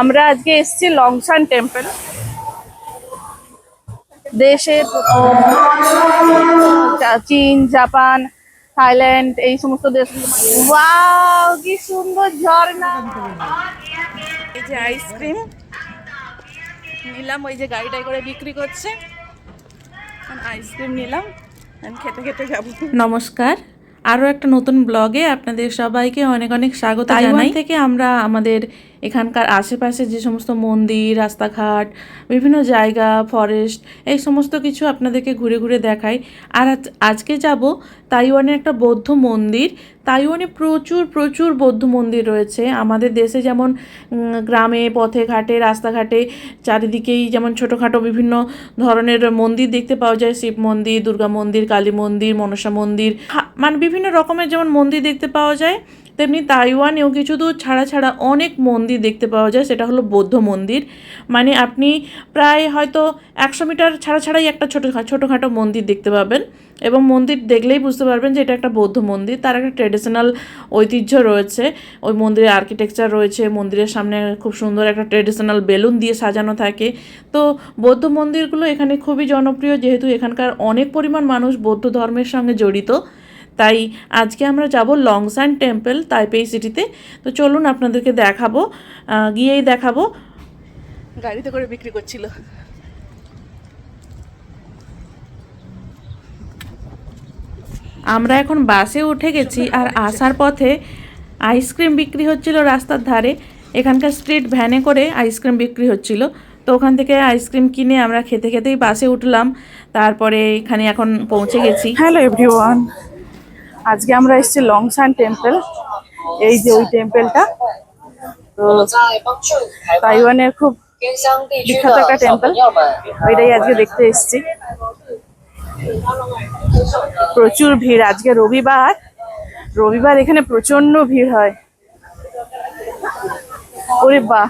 আমরা আজকে এসেছি লংসান টেম্পল। দেশের চীন জাপান থাইল্যান্ড এই সমস্ত দেশ। ওয়াও কি সুন্দর ঝর্ণা। এই যে আইসক্রিম। নিলাম ওই যে গাড়িটাই করে বিক্রি করছে। আইসক্রিম নিলাম। খেতে খেতে যাব। নমস্কার। আরও একটা নতুন ব্লগে আপনাদের সবাইকে অনেক অনেক স্বাগত জানাই। থেকে আমরা আমাদের এখানকার আশেপাশে যে সমস্ত মন্দির, রাস্তাঘাট, বিভিন্ন জায়গা ফরেস্ট এই সমস্ত কিছু আপনাদেরকে ঘুরে ঘুরে দেখাই। আর আজ- আজকে যাব তাইওয়ানের একটা বৌদ্ধ মন্দির। তাইওয়ানে প্রচুর প্রচুর বৌদ্ধ মন্দির রয়েছে। আমাদের দেশে যেমন গ্রামে, পথে, ঘাটে, রাস্তাঘাটে চারিদিকেই যেমন ছোটোখাটো বিভিন্ন ধরনের মন্দির দেখতে পাওয়া যায়। শিব মন্দির, দুর্গা মন্দির, কালী মন্দির, মনসা মন্দির। মানে বিভিন্ন রকমের যেমন মন্দির দেখতে পাওয়া যায়। তেমনি তাইওয়ানেও কিছু দূর ছাড়া ছাড়া অনেক মন্দির দেখতে পাওয়া যায়। সেটা হলো বৌদ্ধ মন্দির। মানে আপনি প্রায় হয়তো একশো মিটার ছাড়া ছাড়াই একটা ছোটো ছোটোখাটো মন্দির দেখতে পাবেন। এবং মন্দির দেখলেই বুঝতে পারবেন যে এটা একটা বৌদ্ধ মন্দির। তার একটা ট্রেডিশনাল ঐতিহ্য রয়েছে। ওই মন্দিরের আর্কিটেকচার রয়েছে। মন্দিরের সামনে খুব সুন্দর একটা ট্রেডিশনাল বেলুন দিয়ে সাজানো থাকে। তো বৌদ্ধ মন্দিরগুলো এখানে খুবই জনপ্রিয়। যেহেতু এখানকার অনেক পরিমাণ মানুষ বৌদ্ধ ধর্মের সঙ্গে জড়িত। তাই আজকে আমরা যাব লংসান টেম্পল তাইপেই সিটিতে। তো চলুন আপনাদেরকে দেখাবো গিয়েই দেখাবো। গাড়িতে করে বিক্রি করছিল। আমরা এখন বাসে উঠে গেছি আর আসার পথে আইসক্রিম বিক্রি হচ্ছিল রাস্তার ধারে। এখানকার স্ট্রিট ভ্যানে করে আইসক্রিম বিক্রি হচ্ছিল। তো ওখান থেকে আইসক্রিম কিনে আমরা খেতে খেতেই বাসে উঠলাম। তারপরে এখানে এখন পৌঁছে গেছি। হ্যালো এভরিওয়ান আজকে আমরা এসেছি লংসান টেম্পল, এই যে ওই টেম্পলটা। তো তাইওয়ানের খুব বিখ্যাত একটা টেম্পল, ওইটাই আজকে দেখতে এসেছি। প্রচুর ভিড় আজকে রবিবার রবিবার এখানে প্রচণ্ড ভিড় হয়। ওরে বাহ,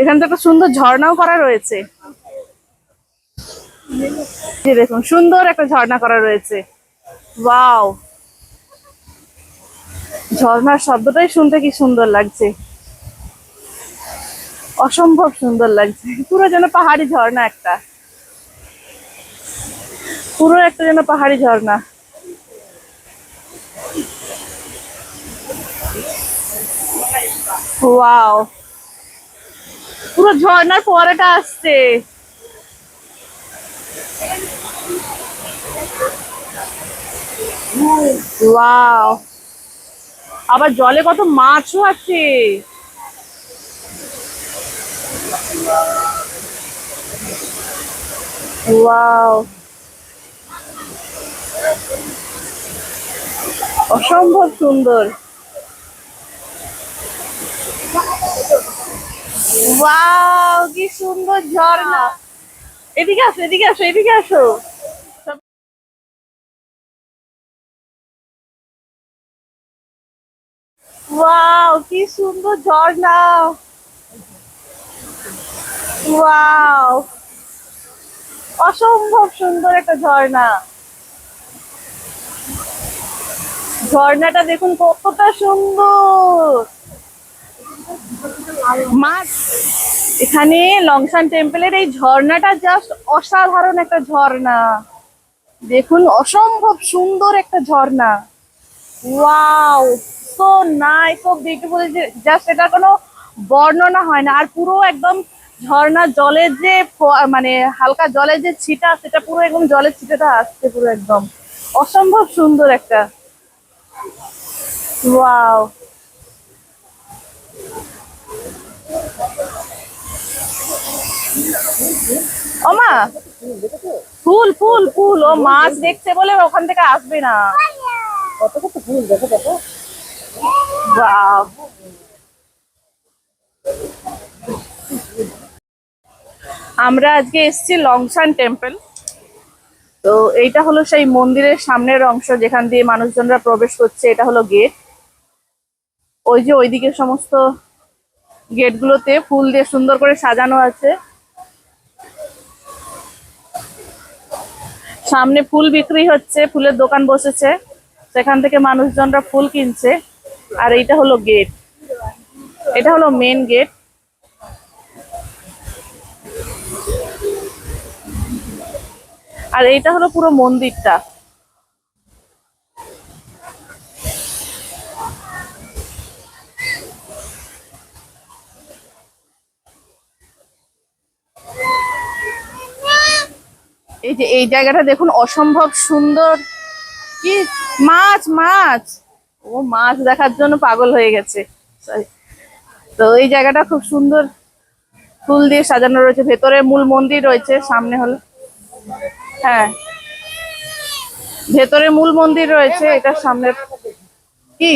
এখানে তো একটা সুন্দর ঝর্ণাও করা রয়েছে। দেখুন, সুন্দর একটা ঝর্ণা করা রয়েছে। ওয়াও! ঝর্ণার শব্দটাই শুনতে কি সুন্দর লাগছে। অসম্ভব সুন্দর লাগছে। পুরো যেন পাহাড়ি ঝর্ণা একটা। পুরো একটা যেন পাহাড়ি ঝর্ণা। ওয়াও। পুরো ঝর্ণার ফোয়ারাটা আসছে। ওয়াও। আবার জলে কত মাছও আছে। অসম্ভব সুন্দর। কি সুন্দর ঝর্ণা। এদিকে আসো এদিকে আসো এদিকে আসো। ওয়াও, কি সুন্দর ঝর্ণা। ওয়াও, অসম্ভব সুন্দর একটা ঝর্ণা। ঝর্ণাটা দেখুন কতটা সুন্দর। মাছ এখানে লংসান টেম্পলের এই ঝর্ণাটা জাস্ট অসাধারণ একটা ঝর্ণা। দেখুন, অসম্ভব সুন্দর একটা ঝর্ণা। Wow. So nice so beautiful just এটা কোনো বর্ণনা হয় না। আর পুরো একদম ঝর্ণার জলের যে মানে হালকা জলের যে ছিটা, সেটা পুরো একদম জলের ছিটাটা আসছে পুরো একদম। অসম্ভব সুন্দর একটা। ওয়াও ও মা! ফুল ফুল ফুল। ও মাছ দেখছে বলে ওখান থেকে আসবে না। কত কত ফুল দেখো দেখো। আমরা আজকে এসেছি লংসান টেম্পল। তো এইটা হলো সেই মন্দিরের সামনের অংশ যেখান দিয়ে মানুষজনরা প্রবেশ করছে, এটা হলো গেট। ওই যে ওইদিকে সমস্ত গেটগুলোতে ফুল দিয়ে সুন্দর করে সাজানো আছে। সামনে ফুল বিক্রি হচ্ছে, ফুলের দোকান বসেছে। সেখান থেকে মানুষজনরা ফুল কিনছে। আর এইটা হলো গেট এটা হলো মেন গেট আর এইটা হলো পুরো মন্দিরটা। এই যে এই জায়গাটা দেখুন, অসম্ভব সুন্দর। কি? মাছ মাছ! ও মাছ দেখার জন্য পাগল হয়ে গেছে। তো এই জায়গাটা খুব সুন্দর। ফুল দিয়ে সাজানো রয়েছে। ভেতরে মূল মন্দির রয়েছে, সামনে হলো। হ্যাঁ। ভেতরে মূল মন্দির রয়েছে এটার সামনে। কি?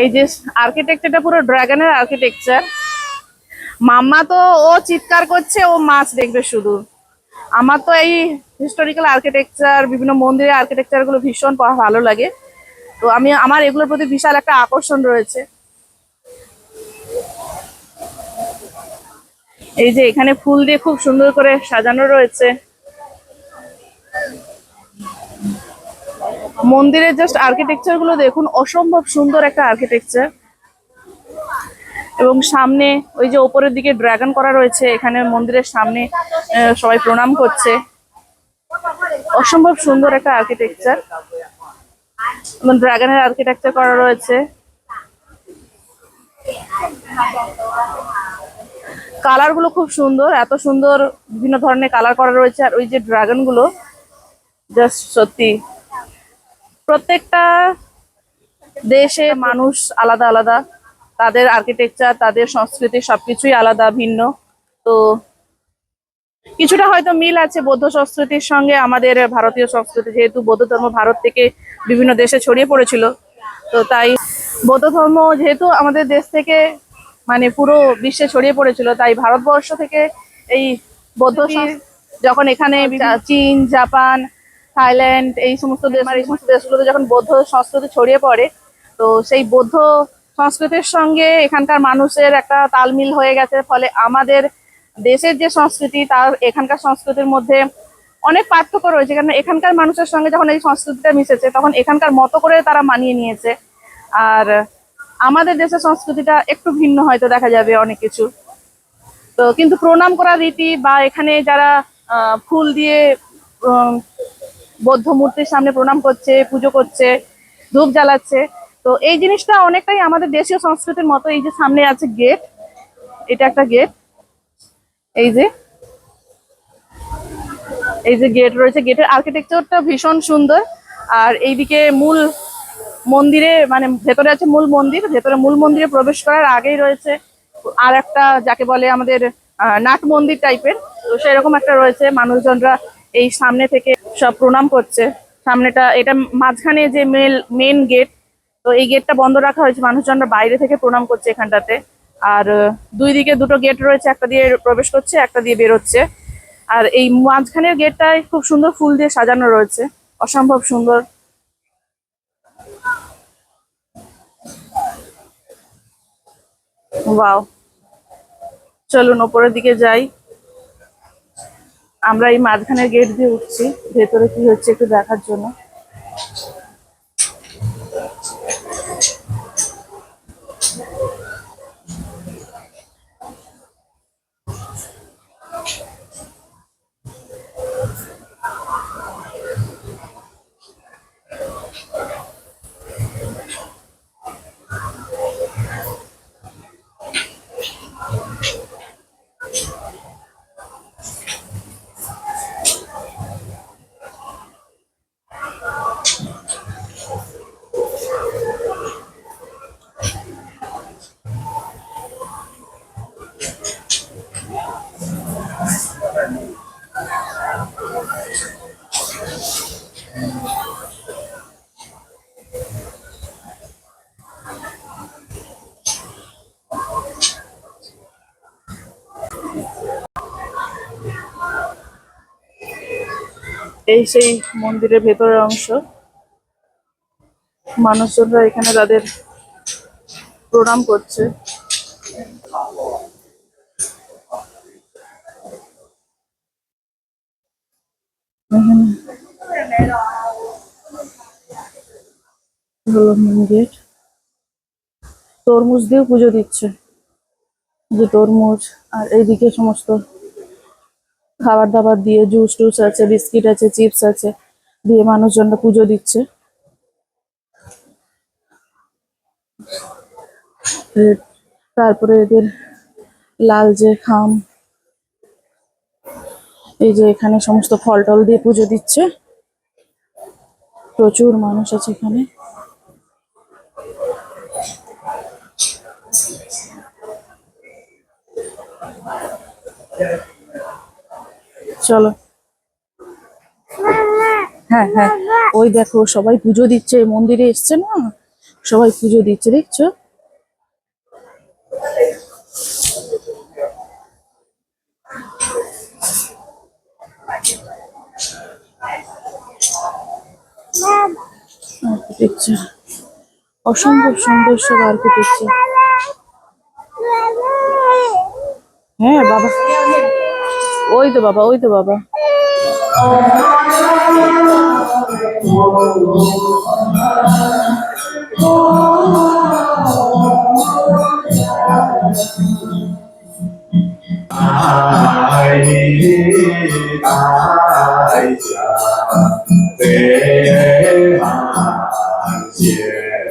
এই যে আর্কিটেকচারটা পুরো ড্রাগনের আর্কিটেকচার মাম্মা তো ও চিৎকার করছে, ও মাছ দেখবে শুধু। আমার তো এই হিস্টোরিক্যাল আর্কিটেকচার বিভিন্ন মন্দিরের আর্কিটেকচারগুলো ভীষণ ভালো লাগে। তো আমি, আমার এগুলোর প্রতি বিশাল একটা আকর্ষণ রয়েছে। এই যে এখানে ফুল দিয়ে খুব সুন্দর করে সাজানো রয়েছে। মন্দিরের জাস্ট আর্কিটেকচারগুলো দেখুন, অসম্ভব সুন্দর একটা আর্কিটেকচার এবং সামনে ওই যে ওপরের দিকে ড্রাগন করা রয়েছে, এখানে মন্দিরের সামনে সবাই প্রণাম করছে। অসম্ভব সুন্দর একটা আর্কিটেকচার এবং ড্রাগনের আর্কিটেকচার করা রয়েছে। কালারগুলো খুব সুন্দর, এত সুন্দর, বিভিন্ন ধরনের কালার করা রয়েছে, আর ওই যে ড্রাগনগুলো জাস্ট সত্যি। প্রত্যেকটা দেশে মানুষ আলাদা আলাদা। তাদের আর্কিটেকচার তাদের সংস্কৃতি সবকিছুই আলাদা ভিন্ন। তো কিছুটা হয়তো মিল আছে বৌদ্ধ সংস্কৃতির সঙ্গে। আমাদের ভারতীয় সংস্কৃতি যেহেতু বৌদ্ধ ধর্ম ভারত থেকে বিভিন্ন দেশে ছড়িয়ে পড়েছিল তো তাই বৌদ্ধ ধর্ম যেহেতু আমাদের দেশ থেকে মানে পুরো বিশ্বে ছড়িয়ে পড়েছিল তাই ভারতবর্ষ থেকে এই বৌদ্ধ যখন এখানে চীন জাপান থাইল্যান্ড এই সমস্ত দেশ এই সমস্ত দেশগুলোতে যখন বৌদ্ধ সংস্কৃতি ছড়িয়ে পড়ে তো সেই বৌদ্ধ সংস্কৃতির সঙ্গে এখানকার মানুষের একটা তালমিল হয়ে গেছে। ফলে আমাদের দেশের যে সংস্কৃতি, তার এখানকার সংস্কৃতির মধ্যে অনেক পার্থক্য রয়েছে। কারণ এখানকার মানুষের সঙ্গে যখন এই সংস্কৃতিটা মিশেছে, তখন এখানকার মতো করে তারা মানিয়ে নিয়েছে। আর আমাদের দেশের সংস্কৃতিটা একটু ভিন্ন হয়তো দেখা যাবে অনেক কিছু। তো কিন্তু প্রণাম করার রীতি বা এখানে যারা ফুল দিয়ে বৌদ্ধ মূর্তির সামনে প্রণাম করছে, পুজো করছে, ধূপ জ্বালাচ্ছে তো এই জিনিসটা অনেকটাই আমাদের দেশীয় সংস্কৃতির মতো, এই যে সামনে আছে গেট এটা একটা গেট এই যে এই যে গেট রয়েছে গেটের আর্কিটেকচারটা ভীষণ সুন্দর, আর এইদিকে মূল মন্দিরে মানে ভেতরে আছে মূল মন্দির, ভেতরে মূল মন্দিরে প্রবেশ করার আগেই রয়েছে আর একটা যাকে বলে আমাদের নাট মন্দির টাইপের তো সেরকম একটা রয়েছে, মানুষজনরা এই সামনে থেকে সব প্রণাম করছে। সামনেটা, এটা মাঝখানে যে মেল মেন গেট তো এই গেটটা বন্ধ রাখা হয়েছে, মানুষজনরা বাইরে থেকে প্রণাম করছে এখানটাতে। আর দুই দিকে দুটো গেট রয়েছে, একটা দিয়ে প্রবেশ করছে, একটা দিয়ে বেরোচ্ছে। আর এই মাঝখানের গেটটায় খুব সুন্দর ফুল দিয়ে সাজানো রয়েছে, অসম্ভব সুন্দর। চলুন, ওপরের দিকে যাই। আমরা এই মাঝখানের গেট দিয়ে উঠছি, ভেতরে কি হচ্ছে একটু দেখার জন্য। এই সেই মন্দিরের ভেতরের অংশ। মানুষজনরা এখানে তাদের প্রণাম করছে। হলো মেন তরমুজ দিয়েও পুজো দিচ্ছে। যে তরমুজ আর এইদিকে সমস্ত খাবার দাবার দিয়ে জুস টুস আছে, বিস্কিট আছে, চিপস আছে, দিয়ে মানুষজনরা পুজো দিচ্ছে। তারপরে এদের লাল যে খাম, এই যে এখানে সমস্ত ফল টল দিয়ে পুজো দিচ্ছে। প্রচুর মানুষ আছে এখানে। চলো। হ্যাঁ হ্যাঁ। ওই দেখো, সবাই পুজো দিচ্ছে, মন্দিরে এসছে না? সবাই পুজো দিচ্ছে, দেখছ? আর্কিটেকচার অসম্ভব সুন্দর সব আর্কিটেকচার হ্যাঁ বাবা। ওই তো বাবা ওই তো বাবা। Yeah.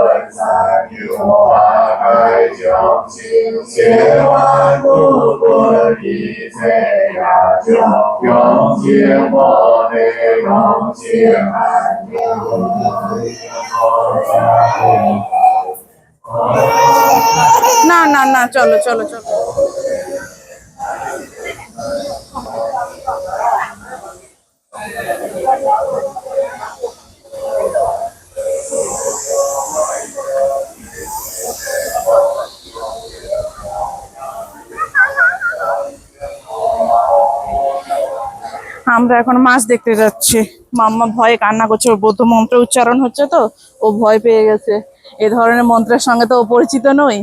না না না চলো চলো চলো আমরা এখন মাছ দেখতে যাচ্ছি। মাম্মা ভয়ে কান্না করছে, ওর বৌদ্ধ মন্ত্র উচ্চারণ হচ্ছে তো, ও ভয় পেয়ে গেছে। এ ধরনের মন্ত্রের সঙ্গে তো ও পরিচিত নই।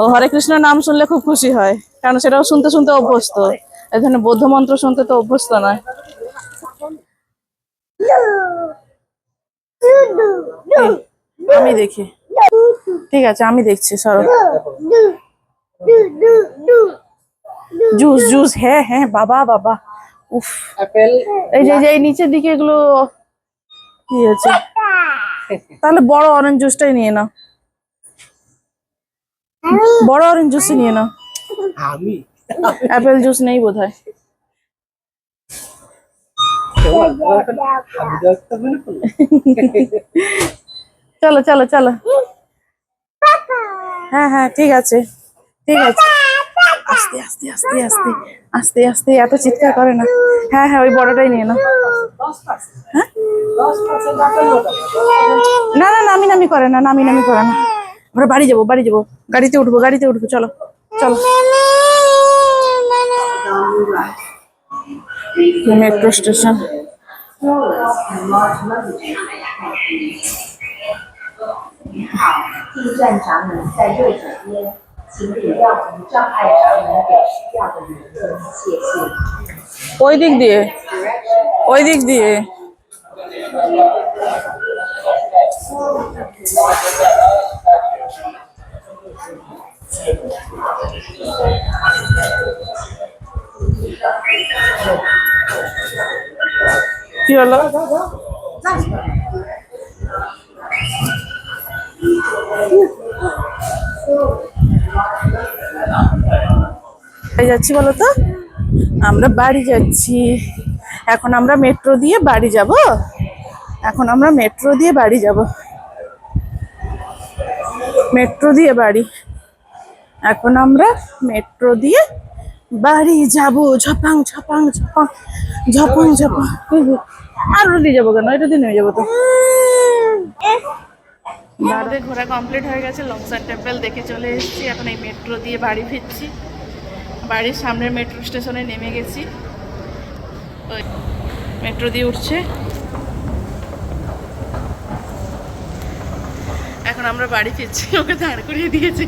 ও হরে কৃষ্ণ নাম শুনলে খুব খুশি হয়, কারণ সেটাও শুনতে শুনতে অভ্যস্ত। এই ধরনের বৌদ্ধ মন্ত্র শুনতে তো অভ্যস্ত নয়। আমি দেখি। ঠিক আছে, আমি দেখছি, সরো। জুস জুস হ্যাঁ হ্যাঁ বাবা বাবা। উফ। যে এই যে এই নিচের দিকে এগুলো কি আছে? তাহলে বড় অরেঞ্জ জুসটাই নিয়ে নাও। বড় অরেঞ্জ জুসই নিয়ে নাও। আমি? অ্যাপেল জুস নেই বোধহয়। চলো চলো চলো। হ্যাঁ হ্যাঁ ঠিক আছে ঠিক আছে। আস্তে আস্তে আস্তে আস্তে আস্তে আস্তে, এত চিৎকার করে না। হ্যাঁ হ্যাঁ ওই বড়টাই নিয়ে নাও। হ্যাঁ? না না, নামি নামি করে না, নামি নামি করে না। আমরা বাড়ি যাব বাড়ি যাব। গাড়িতে উঠবো গাড়িতে উঠবো, চলো চলো। মেট্রো স্টেশন ওই দিক দিয়ে। ওই দিক দিয়ে। কি হলো? যাচ্ছি বলো তো আমরা বাড়ি যাচ্ছি। এখন আমরা মেট্রো দিয়ে বাড়ি যাব? এখন আমরা মেট্রো দিয়ে বাড়ি যাব। মেট্রো দিয়ে বাড়ি। এখন আমরা মেট্রো দিয়ে বাড়ি যাব। ঝপাং ঝপাং ঝপাং ঝপাং ঝপাং। আর দিয়ে যাব কেন? এটা দিয়ে নেমে যাব তো। ঘোরা কমপ্লিট হয়ে গেছে। লংসান টেম্পল দেখে চলে এসেছি। এখন এই মেট্রো দিয়ে বাড়ি ফিরছি। বাড়ির সামনের মেট্রো স্টেশনে নেমে গেছি। ওই মেট্রো দিয়ে উঠছে। এখন আমরা বাড়ি ফিরছি, ওকে দাঁড় করিয়ে দিয়েছি।